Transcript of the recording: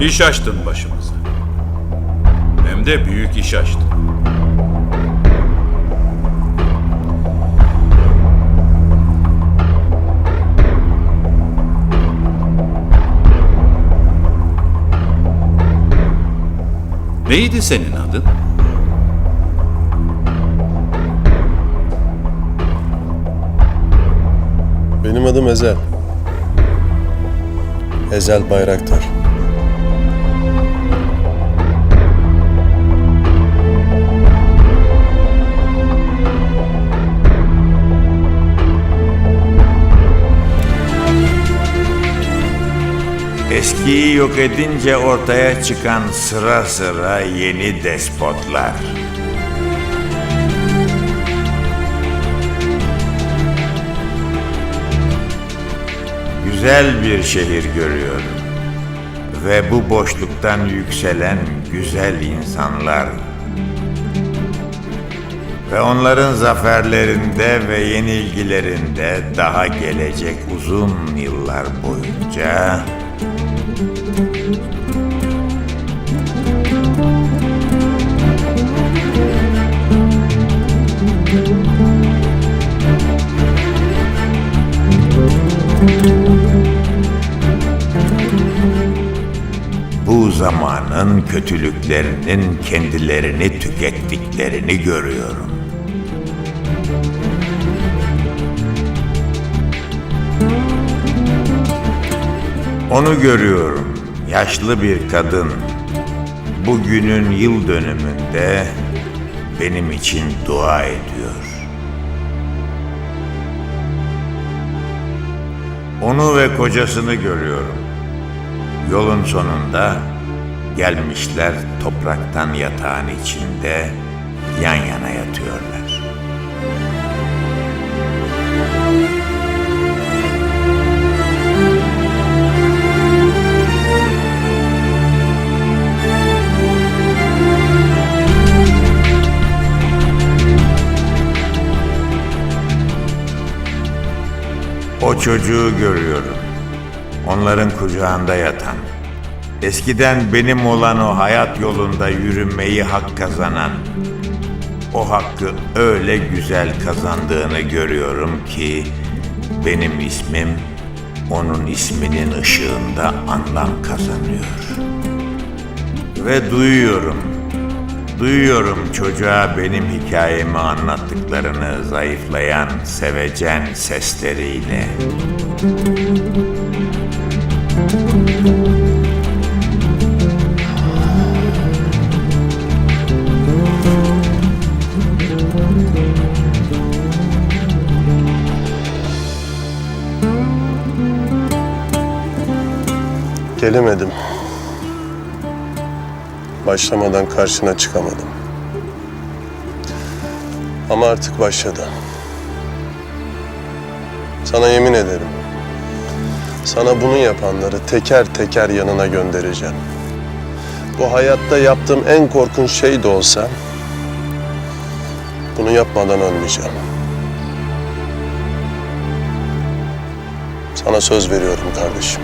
İş açtın başımıza. Hem de büyük iş açtın. Neydi senin adın? Benim adım Ezel. Ezel Bayraktar. Eskiyi yok edince ortaya çıkan sıra sıra yeni despotlar. Güzel bir şehir görüyorum. Ve bu boşluktan yükselen güzel insanlar. Ve onların zaferlerinde ve yenilgilerinde daha gelecek uzun yıllar boyunca zamanın kötülüklerinin kendilerini tükettiklerini görüyorum. Onu görüyorum. Yaşlı bir kadın. Bugünün yıl dönümünde benim için dua ediyor. Onu ve kocasını görüyorum. Yolun sonunda gelmişler topraktan yatağın içinde yan yana yatıyorlar. O çocuğu görüyorum. Onların kucağında yatan. Eskiden benim olan o hayat yolunda yürümeyi hak kazanan. O hakkı öyle güzel kazandığını görüyorum ki benim ismim onun isminin ışığında anlam kazanıyor. Ve duyuyorum, duyuyorum çocuğa benim hikayemi anlattıklarını zayıflayan sevecen sesleriyle. Gelemedim. Başlamadan karşına çıkamadım. Ama artık başladı. Sana yemin ederim. Sana bunu yapanları teker teker yanına göndereceğim. Bu hayatta yaptığım en korkunç şey de olsa bunu yapmadan ölmeyeceğim. Sana söz veriyorum kardeşim.